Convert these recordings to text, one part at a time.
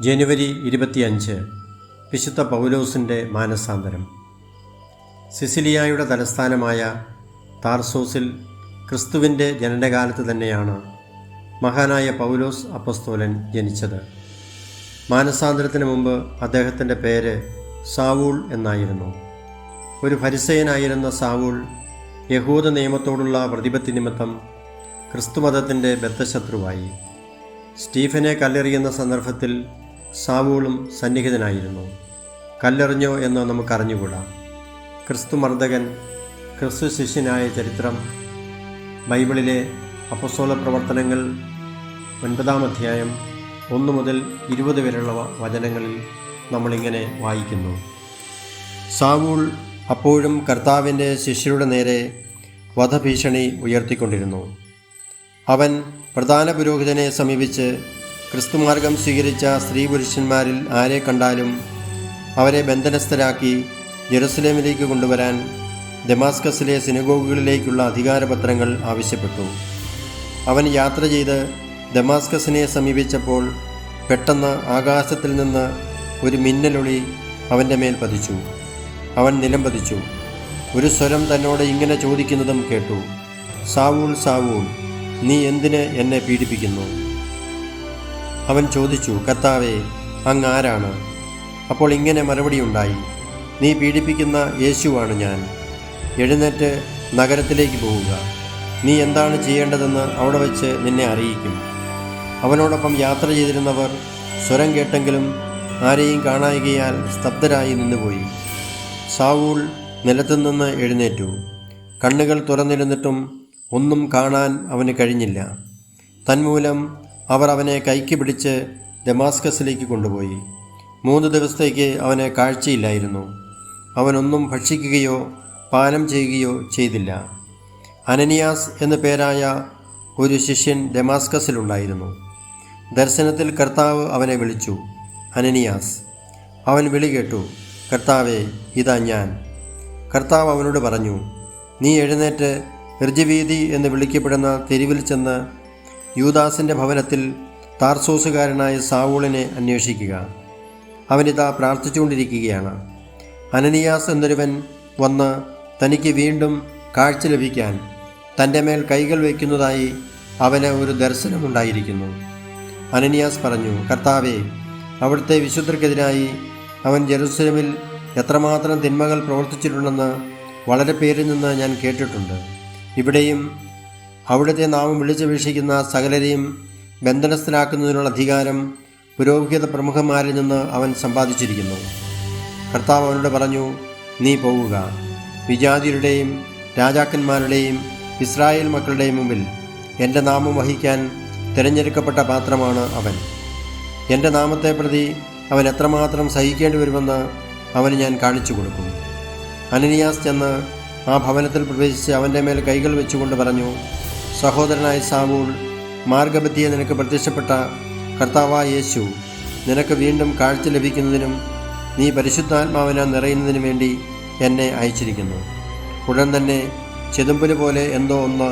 ജനുവരി ഇരുപത്തിയഞ്ച് വിശുദ്ധ പൗലോസിന്റെ മാനസാന്തരം. സിസിലിയായുടെ തലസ്ഥാനമായ താർസോസിൽ ക്രിസ്തുവിന്റെ ജനനകാലത്ത് തന്നെയാണ് മഹാനായ പൗലോസ് അപ്പസ്തോലൻ ജനിച്ചത്. മാനസാന്തരത്തിന് മുമ്പ് അദ്ദേഹത്തിന്റെ പേര് സാവൂൾ എന്നായിരുന്നു. ഒരു ഫരിസയനായിരുന്ന സാവൂൾ യഹൂദ നിയമത്തോടുള്ള പ്രതിപത്തി നിമിത്തം ക്രിസ്തുമതത്തിന്റെ ബദ്ധശത്രുവായി. സ്റ്റീഫനെ കല്ലെറിയുന്ന സന്ദർഭത്തിൽ സാവൂളും സന്നിഹിതനായിരുന്നു. കല്ലെറിഞ്ഞോ എന്ന് നമുക്കറിഞ്ഞുകൂടാ. ക്രിസ്തുമർദ്ദകൻ ക്രിസ്തു ശിഷ്യനായ ചരിത്രം ബൈബിളിലെ അപ്പസ്തോല പ്രവർത്തനങ്ങൾ ഒൻപതാം അധ്യായം ഒന്ന് മുതൽ ഇരുപത് വരെയുള്ള വചനങ്ങളിൽ നമ്മളിങ്ങനെ വായിക്കുന്നു. സാവൂൾ അപ്പോഴും കർത്താവിന്റെ ശിഷ്യരുടെ നേരെ വധഭീഷണി ഉയർത്തിക്കൊണ്ടിരുന്നു. അവൻ പ്രധാന പുരോഹിതനെ സമീപിച്ച് ക്രിസ്തുമാർഗം സ്വീകരിച്ച സ്ത്രീ പുരുഷന്മാരിൽ ആരെ കണ്ടാലും അവരെ ബന്ധനസ്ഥരാക്കി ജെറുസലേമിലേക്ക് കൊണ്ടുവരാൻ ദമാസ്കസിലെ സിനഗോഗുകളിലേക്കുള്ള അധികാരപത്രങ്ങൾ ആവശ്യപ്പെട്ടു. അവൻ യാത്ര ചെയ്ത് ദമാസ്കസിനെ സമീപിച്ചപ്പോൾ പെട്ടെന്ന് ആകാശത്തിൽ നിന്ന് ഒരു മിന്നലൊളി അവന്റെ മേൽ പതിച്ചു. അവൻ നിലം പതിച്ചു ഒരു സ്വരം തന്നോട് ഇങ്ങനെ ചോദിക്കുന്നതും കേട്ടു. സാവൂൾ സാവൂൾ നീ എന്തിന് എന്നെ പീഡിപ്പിക്കുന്നു? അവൻ ചോദിച്ചു കർത്താവേ അങ്ങ് ആരാണ് അപ്പോൾ ഇങ്ങനെ മറുപടിയുണ്ടായി നീ പീഡിപ്പിക്കുന്ന യേശുവാണ് ഞാൻ. എഴുന്നേറ്റ് നഗരത്തിലേക്ക് പോവുക. നീ എന്താണ് ചെയ്യേണ്ടതെന്ന് അവിടെ വെച്ച് നിന്നെ അറിയിക്കും. അവനോടൊപ്പം യാത്ര ചെയ്തിരുന്നവർ സ്വരം കേട്ടെങ്കിലും ആരെയും കാണായികയാൽ സ്തബ്ധരായി നിന്നുപോയി. സാവൂൾ നിലത്തുനിന്ന് എഴുന്നേറ്റു. കണ്ണുകൾ തുറന്നിരുന്നിട്ടും ഒന്നും കാണാൻ അവന് കഴിഞ്ഞില്ല. തന്മൂലം അവർ അവനെ കൈക്ക് പിടിച്ച് ദമാസ്കസിലേക്ക് കൊണ്ടുപോയി. മൂന്ന് ദിവസത്തേക്ക് അവന് കാഴ്ചയില്ലായിരുന്നു. അവനൊന്നും ഭക്ഷിക്കുകയോ പാനം ചെയ്യുകയോ ചെയ്തില്ല. അനനിയാസ് എന്നു പേരായ ഒരു ശിഷ്യൻ ഡെമാസ്കസിലുണ്ടായിരുന്നു ദർശനത്തിൽ കർത്താവ് അവനെ വിളിച്ചു അനനിയാസ്. അവൻ വിളി കേട്ടു കർത്താവെ ഇതാ ഞാൻ. കർത്താവ് അവനോട് പറഞ്ഞു നീ എഴുന്നേറ്റ് ഋജുവീതി എന്ന് വിളിക്കപ്പെടുന്ന തെരുവിൽ ചെന്ന് യൂദാസിന്റെ ഭവനത്തിൽ താർസോസുകാരനായ സാവൂളിനെ അന്വേഷിക്കുക. അവനിതാ പ്രാർത്ഥിച്ചുകൊണ്ടിരിക്കുകയാണ്. അനനിയാസ് എന്നൊരുവൻ വന്ന് തനിക്ക് വീണ്ടും കാഴ്ച ലഭിക്കാൻ തന്റെ മേൽ കൈകൾ വയ്ക്കുന്നതായി അവന് ഒരു ദർശനമുണ്ടായിരിക്കുന്നു. അനനിയാസ് പറഞ്ഞു കർത്താവെ അവിടുത്തെ വിശുദ്ധർക്കെതിരായി അവൻ ജെറുസലമിൽ എത്രമാത്രം തിന്മകൾ പ്രവർത്തിച്ചിട്ടുണ്ടെന്ന് വളരെ പേരിൽ നിന്ന് ഞാൻ കേട്ടിട്ടുണ്ട്. ഇവിടെയും അവിടുത്തെ നാമം വിളിച്ചപേക്ഷിക്കുന്ന സകലരെയും ബന്ധനസ്ഥനാക്കുന്നതിനുള്ള അധികാരം പുരോഹിത പ്രമുഖന്മാരിൽ നിന്ന് അവൻ സമ്പാദിച്ചിരിക്കുന്നു. കർത്താവ് അവനോട് പറഞ്ഞു നീ പോവുക. വിജാതിയുടെയും രാജാക്കന്മാരുടെയും ഇസ്രായേൽ മക്കളുടെയും മുമ്പിൽ എന്റെ നാമം വഹിക്കാൻ തിരഞ്ഞെടുക്കപ്പെട്ട പാത്രമാണ് അവൻ. എന്റെ നാമത്തെ പ്രതി അവൻ എത്രമാത്രം സഹിക്കേണ്ടി വരുമെന്ന് അവന് ഞാൻ കാണിച്ചു കൊടുക്കും. അനനിയാസ് ചെന്ന് ആ ഭവനത്തിൽ പ്രവേശിച്ച് അവന്റെ മേൽ കൈകൾ വെച്ചുകൊണ്ട് പറഞ്ഞു സഹോദരനായ സാവൂൾ മാർഗബദ്ധിയെ നിനക്ക് പ്രത്യക്ഷപ്പെട്ട കർത്താവായ യേശു നിനക്ക് വീണ്ടും കാഴ്ച ലഭിക്കുന്നതിനും നീ പരിശുദ്ധാത്മാവിനാൽ നിറയുന്നതിനു വേണ്ടി എന്നെ അയച്ചിരിക്കുന്നു. ഉടൻ തന്നെ ചെതുമ്പൽ പോലെ എന്തോ ഒന്ന്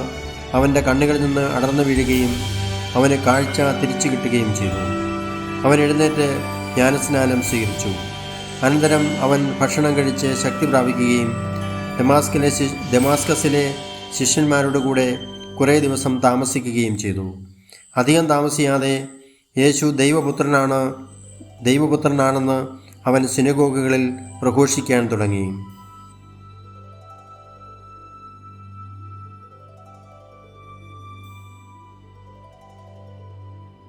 അവന്റെ കണ്ണുകളിൽ നിന്ന് അടർന്നു വീഴുകയും അവന് കാഴ്ച തിരിച്ചു കിട്ടുകയും ചെയ്തു. അവൻ എഴുന്നേറ്റ് ജ്ഞാനസ്നാനം സ്വീകരിച്ചു. അനന്തരം അവൻ ഭക്ഷണം കഴിച്ച് ശക്തി പ്രാപിക്കുകയും ഡെമാസ്കിലെ ഡെമാസ്കസിലെ ശിഷ്യന്മാരോട് കൂടെ കുറേ ദിവസം താമസിക്കുകയും ചെയ്തു. അധികം താമസിയാതെ യേശു ദൈവപുത്രനാണ് ദൈവപുത്രനാണെന്ന് അവൻ സിനഗോഗുകളിൽ പ്രഘോഷിക്കാൻ തുടങ്ങി.